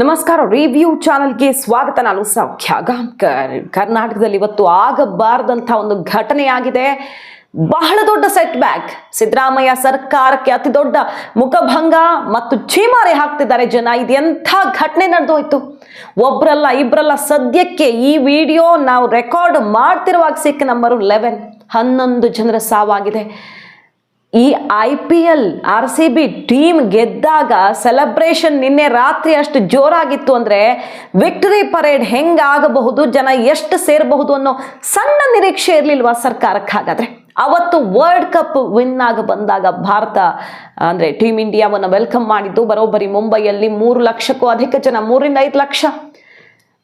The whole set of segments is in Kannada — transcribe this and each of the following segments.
ನಮಸ್ಕಾರ ರಿವ್ಯೂ ಚಾನಲ್ಗೆ ಸ್ವಾಗತ. ನಾನು ಸೌಖ್ಯ ಗಾಂಕರ್. ಕರ್ನಾಟಕದಲ್ಲಿ ಇವತ್ತು ಆಗಬಾರದಂಥ ಒಂದು ಘಟನೆಯಾಗಿದೆ. ಬಹಳ ದೊಡ್ಡ ಸೆಟ್ ಬ್ಯಾಕ್ ಸಿದ್ದರಾಮಯ್ಯ ಸರ್ಕಾರಕ್ಕೆ ಅತಿ ದೊಡ್ಡ ಮುಖಭಂಗ ಮತ್ತು ಛೀಮಾರಿ ಹಾಕ್ತಿದ್ದಾರೆ ಜನ. ಇದು ಎಂಥ ಘಟನೆ ನಡೆದು ಹೋಯ್ತು ಒಬ್ರಲ್ಲ ಇಬ್ರಲ್ಲ ಸದ್ಯಕ್ಕೆ ಈ ವಿಡಿಯೋ ನಾವು ರೆಕಾರ್ಡ್ ಮಾಡ್ತಿರುವಾಗ ಸಿಕ್ಕ ನಂಬರು ಲೆವೆನ್ ಹನ್ನೊಂದು ಜನರ ಸಾವಾಗಿದೆ. ಈ I P L, R C B team ಗೆದ್ದಾಗ ಸೆಲೆಬ್ರೇಷನ್ ನಿನ್ನೆ ರಾತ್ರಿ ಅಷ್ಟು ಜೋರಾಗಿತ್ತು ಅಂದರೆ ವಿಕ್ಟರಿ ಪರೇಡ್ ಹೆಂಗಾಗಬಹುದು, ಜನ ಎಷ್ಟು ಸೇರಬಹುದು ಅನ್ನೋ ಸಣ್ಣ ನಿರೀಕ್ಷೆ ಇರಲಿಲ್ವಾ ಸರ್ಕಾರಕ್ಕೆ ಹಾಗಾದರೆ ಅವತ್ತು ವರ್ಲ್ಡ್ ಕಪ್ ವಿನ್ ಆಗ ಬಂದಾಗ ಭಾರತ, ಅಂದರೆ ಟೀಮ್ ಇಂಡಿಯಾವನ್ನು ವೆಲ್ಕಮ್ ಮಾಡಿದ್ದು, ಬರೋಬ್ಬರಿ ಮುಂಬೈಯಲ್ಲಿ ಮೂರು ಲಕ್ಷಕ್ಕೂ ಅಧಿಕ ಜನ, ಮೂರಿಂದ ಐದು ಲಕ್ಷ.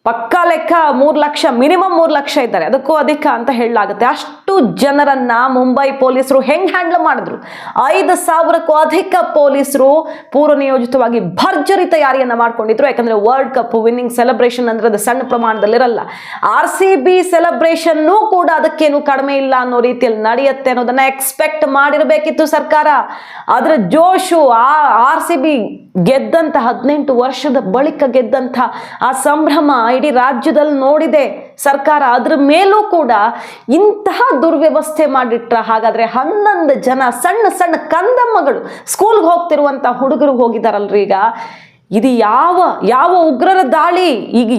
ಪಕ್ಕಾ ಲೆಕ್ಕ ಮೂರು ಲಕ್ಷ ಮಿನಿಮಮ್ ಮೂರು ಲಕ್ಷ ಇದ್ದಾರೆ, ಅದಕ್ಕೂ ಅಧಿಕ ಅಂತ ಹೇಳಲಾಗುತ್ತೆ. ಅಷ್ಟು ಜನರನ್ನ ಮುಂಬೈ ಪೊಲೀಸರು ಹೆಂಗ್ ಹ್ಯಾಂಡಲ್ ಮಾಡಿದ್ರು? ಐದು ಸಾವಿರಕ್ಕೂ ಅಧಿಕ ಪೊಲೀಸರು ಪೂರ್ವನಿಯೋಜಿತವಾಗಿ ಭರ್ಜರಿ ತಯಾರಿಯನ್ನ ಮಾಡ್ಕೊಂಡಿದ್ರು. ಯಾಕಂದ್ರೆ ವರ್ಲ್ಡ್ ಕಪ್ ವಿನ್ನಿಂಗ್ ಸೆಲೆಬ್ರೇಷನ್ ಅಂದ್ರೆ ಅದು ಸಣ್ಣ ಪ್ರಮಾಣದಲ್ಲಿರಲ್ಲ. ಆರ್ ಸಿ ಬಿ ಸೆಲೆಬ್ರೇಷನ್ನೂ ಕೂಡ ಅದಕ್ಕೇನು ಕಡಿಮೆ ಇಲ್ಲ ಅನ್ನೋ ರೀತಿಯಲ್ಲಿ ನಡೆಯುತ್ತೆ ಅನ್ನೋದನ್ನ ಎಕ್ಸ್ಪೆಕ್ಟ್ ಮಾಡಿರಬೇಕಿತ್ತು ಸರ್ಕಾರ. ಅದರ ಜೋಶು, ಆ ಆರ್ ಸಿ ಬಿ ಗೆದ್ದಂತ ಹದಿನೆಂಟು ವರ್ಷದ ಬಳಿಕ ಗೆದ್ದಂತ ಆ ಸಂಭ್ರಮ ಇಡೀ ರಾಜ್ಯದಲ್ಲಿ ನೋಡಿದೆ. ಸರ್ಕಾರ ಅದ್ರ ಮೇಲೂ ಕೂಡ ಇಂತಹ ದುರ್ವ್ಯವಸ್ಥೆ ಮಾಡಿಟ್ರ ಹಾಗಾದ್ರೆ ಹನ್ನೊಂದು ಜನ ಸಣ್ಣ ಸಣ್ಣ ಕಂದಮ್ಮಗಳು ಸ್ಕೂಲ್ಗೆ ಹೋಗ್ತಿರುವಂತ ಹುಡುಗರು ಹೋಗಿದಾರಲ್ರಿ ಈಗ. ಇದು ಯಾವ ಯಾವ ಉಗ್ರರ ದಾಳಿ? ಈಗ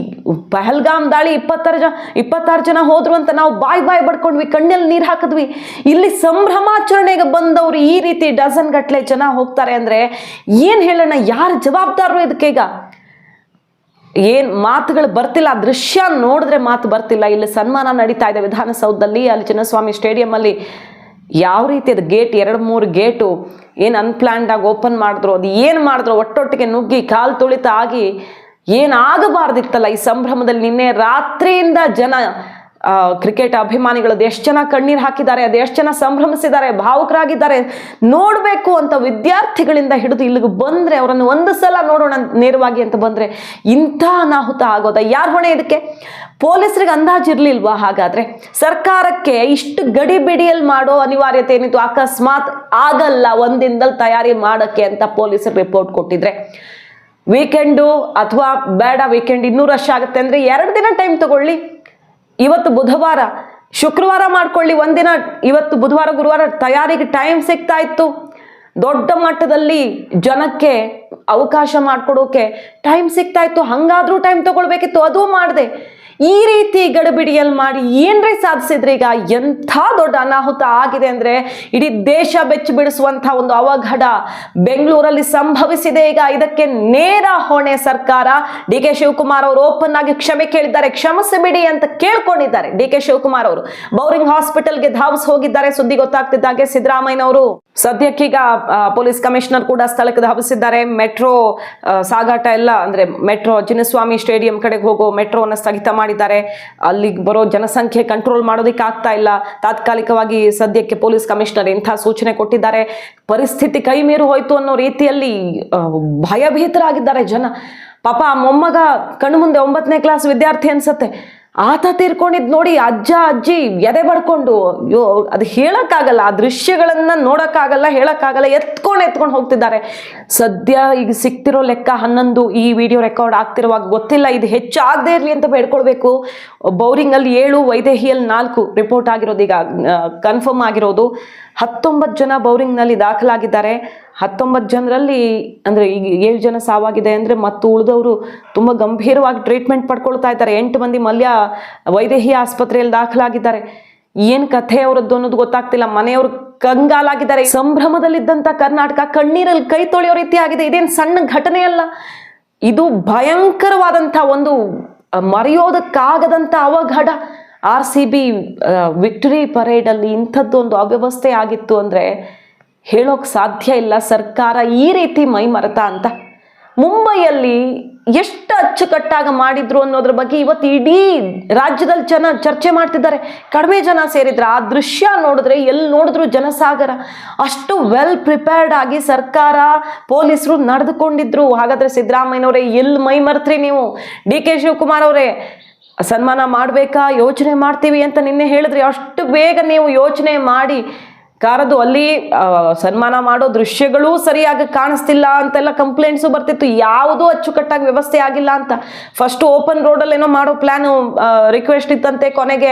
ಪಹಲ್ಗಾಮ್ ದಾಳಿ ಇಪ್ಪತ್ತಾರು ಜನ ಇಪ್ಪತ್ತಾರು ಜನ ಹೋದ್ರು ಅಂತ ನಾವು ಬಾಯ್ ಬಾಯ್ ಬಡ್ಕೊಂಡ್ವಿ, ಕಣ್ಣಲ್ಲಿ ನೀರು ಹಾಕಿದ್ವಿ. ಇಲ್ಲಿ ಸಂಭ್ರಮಾಚರಣೆಗೆ ಬಂದವರು ಈ ರೀತಿ ಡಜನ್ ಗಟ್ಟಲೆ ಜನ ಹೋಗ್ತಾರೆ ಅಂದ್ರೆ ಏನ್ ಹೇಳೋಣ ಯಾರು ಜವಾಬ್ದಾರರು ಇದಕ್ಕೆ ಈಗ? ಏನ್ ಮಾತುಗಳು ಬರ್ತಿಲ್ಲ ದೃಶ್ಯ ನೋಡಿದ್ರೆ ಮಾತು ಬರ್ತಿಲ್ಲ. ಇಲ್ಲಿ ಸನ್ಮಾನ ನಡೀತಾ ಇದೆ ವಿಧಾನಸೌಧದಲ್ಲಿ, ಅಲ್ಲಿ ಚಿನ್ನಸ್ವಾಮಿ ಸ್ಟೇಡಿಯಂ ಅಲ್ಲಿ. ಯಾವ ರೀತಿ ಅದು ಗೇಟ್ ಎರಡು ಮೂರು ಗೇಟು ಏನು ಆಗಿ ಓಪನ್ ಮಾಡಿದ್ರು, ಅದು ಏನು ಮಾಡಿದ್ರು, ಒಟ್ಟೊಟ್ಟಿಗೆ ನುಗ್ಗಿ, ಕಾಲು ತುಳಿತ ಆಗಿ ಏನಾಗಬಾರ್ದಿತ್ತಲ್ಲ ಈ ಸಂಭ್ರಮದಲ್ಲಿ ನಿನ್ನೆ ರಾತ್ರಿಯಿಂದ ಜನ ಕ್ರಿಕೆಟ್ ಅಭಿಮಾನಿಗಳು ಎಷ್ಟು ಜನ ಕಣ್ಣೀರು ಹಾಕಿದ್ದಾರೆ, ಅದು ಎಷ್ಟು ಜನ ಸಂಭ್ರಮಿಸಿದ್ದಾರೆ, ಭಾವುಕರಾಗಿದ್ದಾರೆ ನೋಡಬೇಕು ಅಂತ ವಿದ್ಯಾರ್ಥಿಗಳಿಂದ ಹಿಡಿದು ಇಲ್ಲಿಗೆ ಬಂದರೆ ಅವರನ್ನು ಒಂದು ಸಲ ನೋಡೋಣ ನೇರವಾಗಿ ಅಂತ ಬಂದರೆ ಇಂಥ ಅನಾಹುತ ಆಗೋದ? ಯಾರು ಹೊಣೆ ಇದಕ್ಕೆ? ಪೊಲೀಸರಿಗೆ ಅಂದಾಜು ಇರಲಿಲ್ವಾ ಹಾಗಾದರೆ? ಸರ್ಕಾರಕ್ಕೆ ಇಷ್ಟು ಗಡಿ ಬಿಡಿಯಲ್ಲಿ ಮಾಡೋ ಅನಿವಾರ್ಯತೆ ಏನಿತ್ತು? ಅಕಸ್ಮಾತ್ ಆಗಲ್ಲ ಒಂದಿನದಲ್ಲಿ ತಯಾರಿ ಮಾಡೋಕ್ಕೆ ಅಂತ ಪೊಲೀಸರು ರಿಪೋರ್ಟ್ ಕೊಟ್ಟಿದ್ರೆ. ವೀಕೆಂಡು ಅಥವಾ ಬೇಡ ವೀಕೆಂಡ್ ಇನ್ನೂ ರಶ್ ಆಗುತ್ತೆ ಅಂದರೆ ಎರಡು ದಿನ ಟೈಮ್ ತಗೊಳ್ಳಿ. ಇವತ್ತು ಬುಧವಾರ, ಶುಕ್ರವಾರ ಮಾಡ್ಕೊಳ್ಳಿ. ಒಂದಿನ ಇವತ್ತು ಬುಧವಾರ, ಗುರುವಾರ ತಯಾರಿಗೆ ಟೈಮ್ ಸಿಗ್ತಾ ಇತ್ತು. ದೊಡ್ಡ ಮಟ್ಟದಲ್ಲಿ ಜನಕ್ಕೆ ಅವಕಾಶ ಮಾಡಿಕೊಡೋಕೆ ಟೈಮ್ ಸಿಗ್ತಾ ಇತ್ತು. ಹಂಗಾದ್ರೂ ಟೈಮ್ ತಗೊಳ್ಬೇಕಿತ್ತು. ಅದು ಮಾಡಿದೆ. ಈ ರೀತಿ ಗಡಿಬಿಡಿಯಲ್ಲಿ ಮಾಡಿ ಏನ್ರಿ ಸಾಧಿಸಿದ್ರೆ? ಈಗ ಎಂಥ ದೊಡ್ಡ ಅನಾಹುತ ಆಗಿದೆ ಅಂದ್ರೆ ಇಡೀ ದೇಶ ಬೆಚ್ಚಿ ಬಿಡಿಸುವಂಥ ಒಂದು ಅವಘಡ ಬೆಂಗಳೂರಲ್ಲಿ ಸಂಭವಿಸಿದೆ. ಈಗ ಇದಕ್ಕೆ ನೇರ ಹೊಣೆ ಸರ್ಕಾರ. ಡಿ ಕೆ ಶಿವಕುಮಾರ್ ಅವರು ಓಪನ್ ಆಗಿ ಕ್ಷಮೆ ಕೇಳಿದ್ದಾರೆ. ಕ್ಷಮಿಸಿಬಿಡಿ ಅಂತ ಕೇಳ್ಕೊಂಡಿದ್ದಾರೆ ಡಿ ಕೆ ಶಿವಕುಮಾರ್ ಅವರು. ಬೌರಿಂಗ್ ಹಾಸ್ಪಿಟಲ್ಗೆ ಧಾವಸ್ ಹೋಗಿದ್ದಾರೆ ಸುದ್ದಿ ಗೊತ್ತಾಗ್ತಿದ್ದಾಗೆ ಸಿದ್ದರಾಮಯ್ಯನವರು. ಸದ್ಯಕ್ಕೀಗ ಆ, ಪೊಲೀಸ್ ಕಮಿಷನರ್ ಕೂಡ ಸ್ಥಳಕ್ಕೆ ಧಾವಿಸಿದ್ದಾರೆ. ಮೆಟ್ರೋ ಸಾಗಾಟ ಎಲ್ಲ ಅಂದ್ರೆ ಮೆಟ್ರೋ ಚಿನ್ನಸ್ವಾಮಿ ಸ್ಟೇಡಿಯಂ ಕಡೆಗೆ ಹೋಗೋ ಮೆಟ್ರೋನ ಸ್ಥಗಿತ ಮಾಡಿದ್ದಾರೆ. ಅಲ್ಲಿ ಬರೋ ಜನಸಂಖ್ಯೆ ಕಂಟ್ರೋಲ್ ಮಾಡೋದಕ್ಕೆ ಆಗ್ತಾ ಇಲ್ಲ. ತಾತ್ಕಾಲಿಕವಾಗಿ ಸದ್ಯಕ್ಕೆ ಪೊಲೀಸ್ ಕಮಿಷನರ್ ಇಂಥ ಸೂಚನೆ ಕೊಟ್ಟಿದ್ದಾರೆ. ಪರಿಸ್ಥಿತಿ ಕೈ ಮೀರು ಹೋಯ್ತು ಅನ್ನೋ ರೀತಿಯಲ್ಲಿ ಭಯಭೀತರಾಗಿದ್ದಾರೆ ಜನ. ಪಾಪ ಮೊಮ್ಮಗ ಕಣ್ಣು ಮುಂದೆ ಒಂಬತ್ತನೇ ಕ್ಲಾಸ್ ವಿದ್ಯಾರ್ಥಿ ಅನ್ಸತ್ತೆ. ಆತ ತೀರ್ಕೊಂಡಿದ್ ನೋಡಿ ಅಜ್ಜ ಅಜ್ಜಿ ಎದೆ ಬಡ್ಕೊಂಡು, ಅಯ್ಯೋ, ಅದು ಹೇಳಕ್ಕಾಗಲ್ಲ, ಆ ದೃಶ್ಯಗಳನ್ನ ನೋಡಕ್ಕಾಗಲ್ಲ, ಹೇಳಕ್ಕಾಗಲ್ಲ, ಎತ್ಕೊಂಡು ಎತ್ಕೊಂಡು ಹೋಗ್ತಿದ್ದಾರೆ. ಸದ್ಯ ಈಗ ಸಿಕ್ತಿರೋ ಲೆಕ್ಕ ಹನ್ನೊಂದು ಈ ವಿಡಿಯೋ ರೆಕಾರ್ಡ್ ಆಗ್ತಿರುವಾಗ ಗೊತ್ತಿಲ್ಲ, ಇದು ಹೆಚ್ಚಾಗದೇ ಇರಲಿ ಅಂತ ಬೇಡ್ಕೊಳ್ಬೇಕು. ಬೌರಿಂಗ್ ಅಲ್ಲಿ ಏಳು, ವೈದೇಹಿಯಲ್ಲಿ ನಾಲ್ಕು ರಿಪೋರ್ಟ್ ಆಗಿರೋದು ಈಗ ಕನ್ಫರ್ಮ್ ಆಗಿರೋದು. ಹತ್ತೊಂಬತ್ತು ಜನ ಬೌರಿಂಗ್ನಲ್ಲಿ ದಾಖಲಾಗಿದ್ದಾರೆ. ಹತ್ತೊಂಬತ್ತು ಜನರಲ್ಲಿ ಅಂದರೆ ಈಗ ಏಳು ಜನ ಸಾವಾಗಿದೆ ಅಂದರೆ ಮತ್ತು ಉಳಿದವರು ತುಂಬ ಗಂಭೀರವಾಗಿ ಟ್ರೀಟ್ಮೆಂಟ್ ಪಡ್ಕೊಳ್ತಾ ಇದ್ದಾರೆ. ಎಂಟು ಮಂದಿ ಮಲ್ಯ ವೈದೇಹಿ ಆಸ್ಪತ್ರೆಯಲ್ಲಿ ದಾಖಲಾಗಿದ್ದಾರೆ. ಏನು ಕಥೆ ಅವರದ್ದು ಅನ್ನೋದು ಗೊತ್ತಾಗ್ತಿಲ್ಲ. ಮನೆಯವರು ಕಂಗಾಲಾಗಿದ್ದಾರೆ. ಸಂಭ್ರಮದಲ್ಲಿದ್ದಂಥ ಕರ್ನಾಟಕ ಕಣ್ಣೀರಲ್ಲಿ ಕೈ ತೊಳೆಯೋ ರೀತಿ ಆಗಿದೆ. ಇದೇನು ಸಣ್ಣ ಘಟನೆ ಅಲ್ಲ ಇದು ಭಯಂಕರವಾದಂಥ ಒಂದು ಮರೆಯೋದಕ್ಕಾಗದಂಥ ಅವಘಡ. ಆರ್ ಸಿ ಬಿ ವಿಕ್ಟರಿ ಪರೇಡಲ್ಲಿ ಇಂಥದ್ದೊಂದು ಅವ್ಯವಸ್ಥೆ ಆಗಿತ್ತು ಅಂದರೆ ಹೇಳೋಕ್ ಸಾಧ್ಯ ಇಲ್ಲ, ಸರ್ಕಾರ ಈ ರೀತಿ ಮೈ ಮರೆತ ಅಂತ. ಮುಂಬೈಯಲ್ಲಿ ಎಷ್ಟು ಅಚ್ಚುಕಟ್ಟಾಗಿ ಮಾಡಿದ್ರು ಅನ್ನೋದ್ರ ಬಗ್ಗೆ ಇವತ್ತು ಇಡೀ ರಾಜ್ಯದಲ್ಲಿ ಜನ ಚರ್ಚೆ ಮಾಡ್ತಿದ್ದಾರೆ. ಕಡಿಮೆ ಜನ ಸೇರಿದ್ರೆ ಆ ದೃಶ್ಯ ನೋಡಿದ್ರೆ ಎಲ್ಲಿ ನೋಡಿದ್ರು ಜನಸಾಗರ. ಅಷ್ಟು ವೆಲ್ ಪ್ರಿಪೇರ್ಡ್ ಆಗಿ ಸರ್ಕಾರ, ಪೊಲೀಸರು ನಡೆದುಕೊಂಡಿದ್ರು. ಹಾಗಾದ್ರೆ ಸಿದ್ದರಾಮಯ್ಯನವರೇ ಎಲ್ಲಿ ಮೈ ಮರ್ತ್ರಿ ನೀವು? ಡಿ ಕೆ ಶಿವಕುಮಾರ್ ಅವರೇ, ಸನ್ಮಾನ ಮಾಡಬೇಕಾ? ಯೋಚನೆ ಮಾಡ್ತೀವಿ ಅಂತ ನಿನ್ನೆ ಹೇಳಿದ್ರಿ. ಅಷ್ಟು ಬೇಗ ನೀವು ಯೋಚನೆ ಮಾಡಿ ಕಾರದು ಅಲ್ಲಿ ಸನ್ಮಾನ ಮಾಡೋ ದೃಶ್ಯಗಳು ಸರಿಯಾಗಿ ಕಾಣಿಸ್ತಿಲ್ಲ ಅಂತೆಲ್ಲ ಕಂಪ್ಲೇಂಟ್ಸು ಬರ್ತಿತ್ತು. ಯಾವುದೂ ಅಚ್ಚುಕಟ್ಟಾಗಿ ವ್ಯವಸ್ಥೆ ಆಗಿಲ್ಲ ಅಂತ. ಫಸ್ಟ್ ಓಪನ್ ರೋಡಲ್ಲಿ ಏನೋ ಮಾಡೋ ಪ್ಲ್ಯಾನು ರಿಕ್ವೆಸ್ಟ್ ಇತ್ತಂತೆ ಕೊನೆಗೆ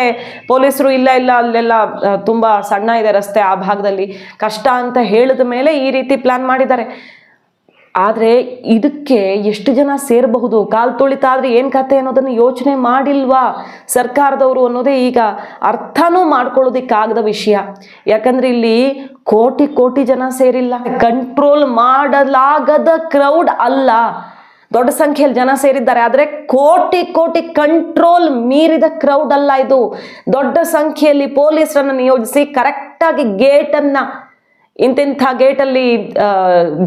ಪೊಲೀಸರು ಇಲ್ಲ ಇಲ್ಲ, ಅಲ್ಲೆಲ್ಲ ತುಂಬ ಸಣ್ಣ ಇದೆ ರಸ್ತೆ ಆ ಭಾಗದಲ್ಲಿ. ಕಷ್ಟ ಅಂತ ಹೇಳಿದ ಮೇಲೆ ಈ ರೀತಿ ಪ್ಲಾನ್ ಮಾಡಿದ್ದಾರೆ. ಆದರೆ ಇದಕ್ಕೆ ಎಷ್ಟು ಜನ ಸೇರಬಹುದು? ಕಾಲು ತೊಳಿತ ಆದರೆ ಏನು ಕತೆ ಅನ್ನೋದನ್ನು ಯೋಚನೆ ಮಾಡಿಲ್ವಾ ಸರ್ಕಾರದವರು ಅನ್ನೋದೇ ಈಗ ಅರ್ಥನೂ ಮಾಡ್ಕೊಳ್ಳೋದಿಕ್ಕಾಗದ ವಿಷಯ. ಯಾಕಂದರೆ ಇಲ್ಲಿ ಕೋಟಿ ಕೋಟಿ ಜನ ಸೇರಿಲ್ಲ. ಕಂಟ್ರೋಲ್ ಮಾಡಲಾಗದ ಕ್ರೌಡ್ ಅಲ್ಲ. ದೊಡ್ಡ ಸಂಖ್ಯೆಯಲ್ಲಿ ಜನ ಸೇರಿದ್ದಾರೆ. ಆದರೆ ಕೋಟಿ ಕೋಟಿ ಕಂಟ್ರೋಲ್ ಮೀರಿದ ಕ್ರೌಡ್ ಅಲ್ಲ ಇದು. ದೊಡ್ಡ ಸಂಖ್ಯೆಯಲ್ಲಿ ಪೊಲೀಸರನ್ನು ನಿಯೋಜಿಸಿ ಕರೆಕ್ಟಾಗಿ ಗೇಟನ್ನು ಇಂತಿಂಥ ಗೇಟಲ್ಲಿ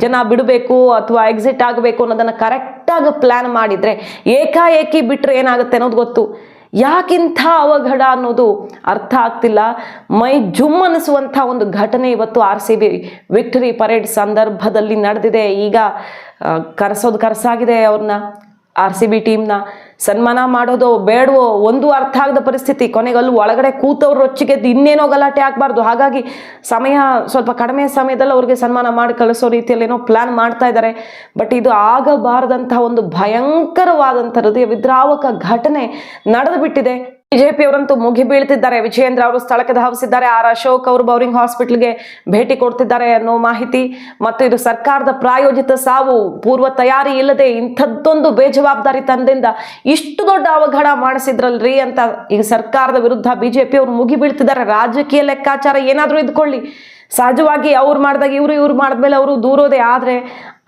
ಜನ ಬಿಡಬೇಕು ಅಥವಾ ಎಕ್ಸಿಟ್ ಆಗಬೇಕು ಅನ್ನೋದನ್ನು ಕರೆಕ್ಟಾಗಿ ಪ್ಲ್ಯಾನ್ ಮಾಡಿದರೆ ಏಕಾಏಕಿ ಬಿಟ್ಟರೆ ಏನಾಗುತ್ತೆ ಅನ್ನೋದು ಗೊತ್ತು. ಯಾಕಿಂಥ ಅವಘಡ ಅನ್ನೋದು ಅರ್ಥ ಆಗ್ತಿಲ್ಲ. ಮೈ ಜುಮ್ ಒಂದು ಘಟನೆ ಇವತ್ತು R C B victory parade ಸಂದರ್ಭದಲ್ಲಿ ನಡೆದಿದೆ. ಈಗ ಕರೆಸೋದು ಕರೆಸಾಗಿದೆ ಅವ್ರನ್ನ. ಆರ್ ಸಿ ಬಿ ಟೀಮ್ನ ಸನ್ಮಾನ ಮಾಡೋದು ಬೇಡವೋ? ಒಂದು ಅರ್ಥ ಆಗದ ಪರಿಸ್ಥಿತಿ. ಕೊನೆಗಲ್ಲೂ ಒಳಗಡೆ ಕೂತವ್ರು ರೊಚ್ಚಿಗೆದ್ದು ಇನ್ನೇನೋ ಗಲಾಟೆ ಆಗಬಾರ್ದು. ಹಾಗಾಗಿ ಸಮಯ ಸ್ವಲ್ಪ ಕಡಿಮೆ ಸಮಯದಲ್ಲಿ ಅವ್ರಿಗೆ ಸನ್ಮಾನ ಮಾಡಿ ಕಳಿಸೋ ರೀತಿಯಲ್ಲಿ ಏನೋ ಪ್ಲಾನ್ ಮಾಡ್ತಾ ಇದ್ದಾರೆ. ಬಟ್ ಇದು ಆಗಬಾರದಂತಹ ಒಂದು ಭಯಂಕರವಾದಂಥ ಹೃದಯ ವಿದ್ರಾವಕ ಘಟನೆ ನಡೆದು ಬಿಟ್ಟಿದೆ ಬಿಜೆಪಿ ಅವರಂತೂ ಮುಗಿ ಬೀಳ್ತಿದ್ದಾರೆ. ವಿಜಯೇಂದ್ರ ಅವರು ಸ್ಥಳಕ್ಕೆ ಧಾವಿಸಿದ್ದಾರೆ. ಆರ್ ಅಶೋಕ್ ಅವರು ಬೌರಿಂಗ್ ಹಾಸ್ಪಿಟಲ್ಗೆ ಭೇಟಿ ಕೊಡ್ತಿದ್ದಾರೆ ಅನ್ನೋ ಮಾಹಿತಿ. ಮತ್ತು ಇದು ಸರ್ಕಾರದ ಪ್ರಾಯೋಜಿತ ಸಾವು, ಪೂರ್ವ ತಯಾರಿ ಇಲ್ಲದೆ ಇಂಥದ್ದೊಂದು ಬೇಜವಾಬ್ದಾರಿ ತಂದಿಂದ ಇಷ್ಟು ದೊಡ್ಡ ಅವಘಡ ಮಾಡಿಸಿದ್ರಲ್ರಿ ಅಂತ ಈಗ ಸರ್ಕಾರದ ವಿರುದ್ಧ ಬಿಜೆಪಿ ಅವರು ಮುಗಿ ಬೀಳ್ತಿದ್ದಾರೆ. ರಾಜಕೀಯ ಲೆಕ್ಕಾಚಾರ ಏನಾದರೂ ಇದ್ಕೊಳ್ಳಿ. ಸಹಜವಾಗಿ ಅವ್ರು ಮಾಡಿದಾಗ ಇವರು ಇವ್ರು ಮಾಡಿದ್ಮೇಲೆ ಅವರು ದೂರೋದೇ ಆದರೆ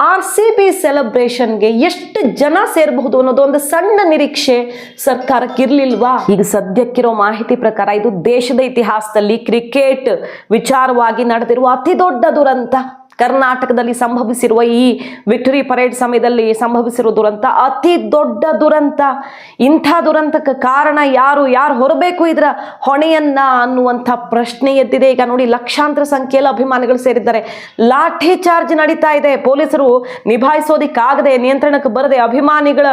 ಆರ್ ಸಿ ಬಿ ಸೆಲೆಬ್ರೇಷನ್ಗೆ ಎಷ್ಟು ಜನ ಸೇರಬಹುದು ಅನ್ನೋದು ಒಂದು ಸಣ್ಣ ನಿರೀಕ್ಷೆ ಸರ್ಕಾರಕ್ಕೆ ಇರ್ಲಿಲ್ವಾ ಈಗ ಸದ್ಯಕ್ಕಿರೋ ಮಾಹಿತಿ ಪ್ರಕಾರ ಇದು ದೇಶದ ಇತಿಹಾಸದಲ್ಲಿ ಕ್ರಿಕೆಟ್ ವಿಚಾರವಾಗಿ ನಡೆದಿರುವ ಅತಿ ದೊಡ್ಡ ದುರಂತ. ಕರ್ನಾಟಕದಲ್ಲಿ ಸಂಭವಿಸಿರುವ ಈ ವಿಕ್ಟರಿ ಪರೇಡ್ ಸಮಯದಲ್ಲಿ ಸಂಭವಿಸಿರುವ ದುರಂತ ಅತಿ ದೊಡ್ಡ ದುರಂತ. ಇಂಥ ದುರಂತಕ್ಕೆ ಕಾರಣ ಯಾರು? ಯಾರು ಹೊರಬೇಕು ಇದರ ಹೊಣೆಯನ್ನ ಅನ್ನುವಂಥ ಪ್ರಶ್ನೆ ಎದ್ದಿದೆ. ಈಗ ನೋಡಿ, ಲಕ್ಷಾಂತರ ಸಂಖ್ಯೆಯಲ್ಲಿ ಅಭಿಮಾನಿಗಳು ಸೇರಿದ್ದಾರೆ. ಲಾಠಿ ಚಾರ್ಜ್ ನಡೀತಾ ಇದೆ. ಪೊಲೀಸರು ನಿಭಾಯಿಸೋದಿಕ್ಕಾಗದೆ ನಿಯಂತ್ರಣಕ್ಕೆ ಬರದೆ ಅಭಿಮಾನಿಗಳ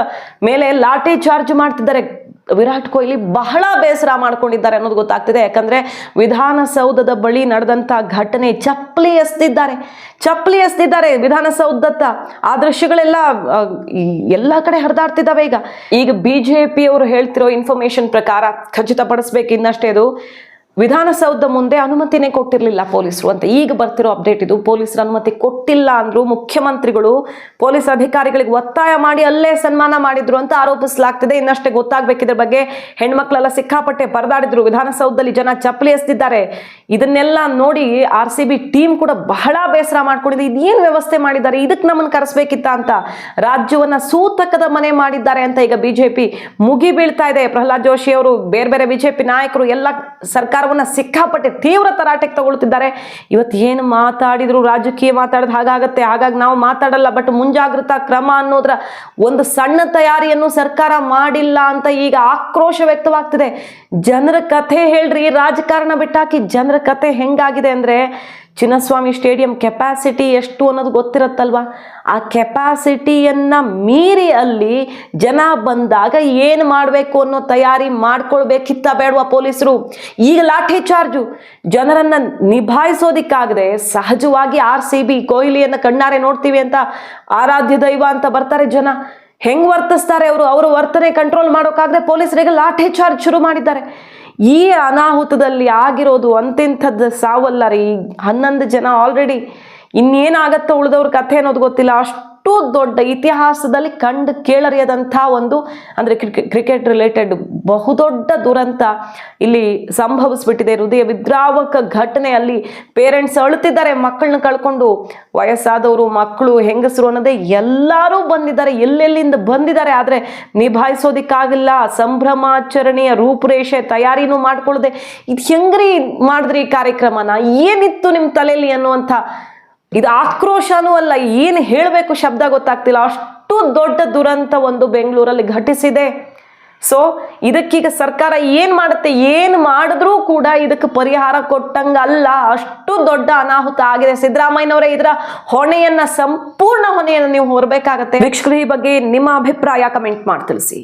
ಮೇಲೆ ಲಾಠಿ ಚಾರ್ಜ್ ಮಾಡ್ತಿದ್ದಾರೆ. ವಿರಾಟ್ ಕೊಹ್ಲಿ ಬಹಳ ಬೇಸರ ಮಾಡ್ಕೊಂಡಿದ್ದಾರೆ ಅನ್ನೋದು ಗೊತ್ತಾಗ್ತಿದೆ. ಯಾಕಂದ್ರೆ ವಿಧಾನಸೌಧದ ಬಳಿ ನಡೆದಂತ ಘಟನೆ ಚಪ್ಪಲಿ ಎಸ್ತಿದ್ದಾರೆ. ಚಪ್ಪಲಿ ಎಸ್ತಿದ್ದಾರೆ ವಿಧಾನಸೌಧದತ್ತ ಆ ದೃಶ್ಯಗಳೆಲ್ಲ ಎಲ್ಲ ಕಡೆ ಹರಿದಾಡ್ತಿದ್ದಾವೆ ಈಗ. ಈಗ ಬಿಜೆಪಿ ಅವರು ಹೇಳ್ತಿರೋ ಇನ್ಫಾರ್ಮೇಶನ್ ಪ್ರಕಾರ ಖಚಿತಪಡಿಸ್ಬೇಕು ಇನ್ನಷ್ಟೇ ಇದು ವಿಧಾನಸೌಧ ಮುಂದೆ ಅನುಮತಿನೇ ಕೊಟ್ಟಿರಲಿಲ್ಲ ಪೊಲೀಸರು ಅಂತ. ಈಗ ಬರ್ತಿರೋ ಅಪ್ಡೇಟ್ ಇದು. ಪೊಲೀಸರು ಅನುಮತಿ ಕೊಟ್ಟಿಲ್ಲ ಅಂದ್ರು ಮುಖ್ಯಮಂತ್ರಿಗಳು ಪೊಲೀಸ್ ಅಧಿಕಾರಿಗಳಿಗೆ ಒತ್ತಾಯ ಮಾಡಿ ಅಲ್ಲೇ ಸನ್ಮಾನ ಮಾಡಿದ್ರು ಅಂತ ಆರೋಪಿಸಲಾಗ್ತಿದೆ. ಇನ್ನಷ್ಟೇ ಗೊತ್ತಾಗಬೇಕಿದ್ರ ಬಗ್ಗೆ ಹೆಣ್ಮಕ್ಳೆಲ್ಲ ಸಿಕ್ಕಾಪಟ್ಟೆ ಪರದಾಡಿದ್ರು. ವಿಧಾನಸೌಧದಲ್ಲಿ ಜನ ಚಪ್ಪಲಿ ಎಸ್ತಿದ್ದಾರೆ. ಇದನ್ನೆಲ್ಲ ನೋಡಿ ಆರ್ ಟೀಮ್ ಕೂಡ ಬಹಳ ಬೇಸರ ಮಾಡ್ಕೊಂಡಿದೆ. ಇದೇನು ವ್ಯವಸ್ಥೆ ಮಾಡಿದ್ದಾರೆ? ಇದಕ್ಕೆ ನಮ್ಮನ್ನು ಕರೆಸ್ಬೇಕಿತ್ತ ಅಂತ ರಾಜ್ಯವನ್ನ ಸೂತಕದ ಮನೆ ಮಾಡಿದ್ದಾರೆ ಅಂತ ಈಗ ಬಿಜೆಪಿ ಮುಗಿ ಬೀಳ್ತಾ ಇದೆ. ಪ್ರಹ್ಲಾದ್ ಜೋಶಿ ಅವರು ಬೇರೆ ಬೇರೆ ಬಿಜೆಪಿ ನಾಯಕರು, ಎಲ್ಲ ಸರ್ಕಾರವನ್ನ ಸಿಕ್ಕಾಪಟ್ಟೆ ತೀವ್ರ ತರಾಟೆಗೆ ತಗೊಳ್ತಿದ್ದಾರೆ ಇವತ್ತು ಏನು ಮಾತಾಡಿದ್ರು? ರಾಜಕೀಯ ಮಾತಾಡಿದ ಹಾಗಾಗತ್ತೆ. ಹಾಗಾಗಿ ನಾವು ಮಾತಾಡಲ್ಲ ಬಟ್ ಮುಂಜಾಗ್ರತಾ ಕ್ರಮ ಅನ್ನೋದ್ರ ಒಂದು ಸಣ್ಣ ತಯಾರಿಯನ್ನು ಸರ್ಕಾರ ಮಾಡಿಲ್ಲ ಅಂತ ಈಗ ಆಕ್ರೋಶ ವ್ಯಕ್ತವಾಗ್ತಿದೆ. ಜನರ ಕಥೆ ಹೇಳ್ರಿ, ರಾಜಕಾರಣ ಬಿಟ್ಟಾಕಿ ಜನರ ಕಥೆ ಹೆಂಗಾಗಿದೆ ಅಂದ್ರೆ ಚಿನ್ನಸ್ವಾಮಿ ಸ್ಟೇಡಿಯಂ ಕೆಪಾಸಿಟಿ ಎಷ್ಟು ಅನ್ನೋದು ಗೊತ್ತಿರತ್ತಲ್ವಾ? ಆ ಕೆಪಾಸಿಟಿಯನ್ನು ಮೀರಿ ಅಲ್ಲಿ ಜನ ಬಂದಾಗ ಏನು ಮಾಡಬೇಕು ಅನ್ನೋ ತಯಾರಿ ಮಾಡ್ಕೊಳ್ಬೇಕಿತ್ತ ಬೇಡವಾ ಪೊಲೀಸರು? ಈಗ ಲಾಠಿ ಚಾರ್ಜು. ಜನರನ್ನು ನಿಭಾಯಿಸೋದಿಕ್ಕಾಗದೆ ಸಹಜವಾಗಿ ಆರ್ ಸಿ ಬಿ ಕೊಹ್ಲಿಯನ್ನು ಕಣ್ಣಾರೆ ನೋಡ್ತೀವಿ ಅಂತ ಆರಾಧ್ಯ ದೈವ ಅಂತ ಬರ್ತಾರೆ ಜನ. ಹೆಂಗೆ ವರ್ತಿಸ್ತಾರೆ ಅವರು? ಅವರು ವರ್ತನೆ ಕಂಟ್ರೋಲ್ ಮಾಡೋಕ್ಕಾಗದೆ ಪೊಲೀಸರಿಗೆ ಲಾಠಿ ಚಾರ್ಜ್ ಶುರು ಮಾಡಿದ್ದಾರೆ. ಈ ಅನಾಹುತದಲ್ಲಿ ಆಗಿರೋದು ಅಂತಿಂಥದ್ದು ಸಾವಲ್ಲ ರೀ ಹನ್ನೊಂದು ಜನ ಆಲ್ರೆಡಿ ಇನ್ನೇನಾಗತ್ತೋ ಉಳಿದವ್ರ ಕಥೆ ಅನ್ನೋದು ಗೊತ್ತಿಲ್ಲ. ಅಷ್ಟು ದೊಡ್ಡ ಇತಿಹಾಸದಲ್ಲಿ ಕಂಡು ಕೇಳರಿಯದಂಥ ಒಂದು ಅಂದರೆ ಕ್ರಿಕೆಟ್ ರಿಲೇಟೆಡ್ ಬಹುದೊಡ್ಡ ದುರಂತ ಇಲ್ಲಿ ಸಂಭವಿಸ್ಬಿಟ್ಟಿದೆ. ಹೃದಯ ವಿದ್ರಾವಕ ಘಟನೆಯಲ್ಲಿ ಪೇರೆಂಟ್ಸ್ ಅಳುತ್ತಿದ್ದಾರೆ, ಮಕ್ಕಳನ್ನ ಕಳ್ಕೊಂಡು. ವಯಸ್ಸಾದವರು, ಮಕ್ಕಳು, ಹೆಂಗಸರು ಅನ್ನೋದೇ ಎಲ್ಲರೂ ಬಂದಿದ್ದಾರೆ, ಎಲ್ಲೆಲ್ಲಿಂದ ಬಂದಿದ್ದಾರೆ ಆದರೆ ನಿಭಾಯಿಸೋದಿಕ್ಕಾಗಿಲ್ಲ. ಸಂಭ್ರಮಾಚರಣೆಯ ರೂಪುರೇಷೆ ತಯಾರಿನೂ ಮಾಡ್ಕೊಳ್ಳದೆ. ಇದು ಹೆಂಗ್ರಿ ಮಾಡಿದ್ರಿ ಕಾರ್ಯಕ್ರಮನ? ಏನಿತ್ತು ನಿಮ್ಮ ತಲೆಯಲ್ಲಿ ಅನ್ನುವಂಥ ಇದು ಆಕ್ರೋಶನೂ ಅಲ್ಲ, ಏನು ಹೇಳಬೇಕು ಶಬ್ದ ಗೊತ್ತಾಗ್ತಿಲ್ಲ. ಅಷ್ಟು ದೊಡ್ಡ ದುರಂತ ಒಂದು ಬೆಂಗಳೂರಲ್ಲಿ ಘಟಿಸಿದೆ. ಸೊ ಇದಕ್ಕೀಗ ಸರ್ಕಾರ ಏನು ಮಾಡುತ್ತೆ, ಏನು ಮಾಡಿದ್ರೂ ಕೂಡ ಇದಕ್ಕೆ ಪರಿಹಾರ ಕೊಟ್ಟಂಗಲ್ಲ. ಅಷ್ಟು ದೊಡ್ಡ ಅನಾಹುತ ಆಗಿದೆ. ಸಿದ್ದರಾಮಯ್ಯನವರೇ, ಇದರ ಹೊಣೆಯನ್ನ, ಸಂಪೂರ್ಣ ಹೊಣೆಯನ್ನು ನೀವು ಹೊರಬೇಕಾಗತ್ತೆ. ವೀಕ್ಷಕರು, ಈ ಬಗ್ಗೆ ನಿಮ್ಮ ಅಭಿಪ್ರಾಯ ಕಮೆಂಟ್ ಮಾಡಿ ತಿಳಿಸಿ.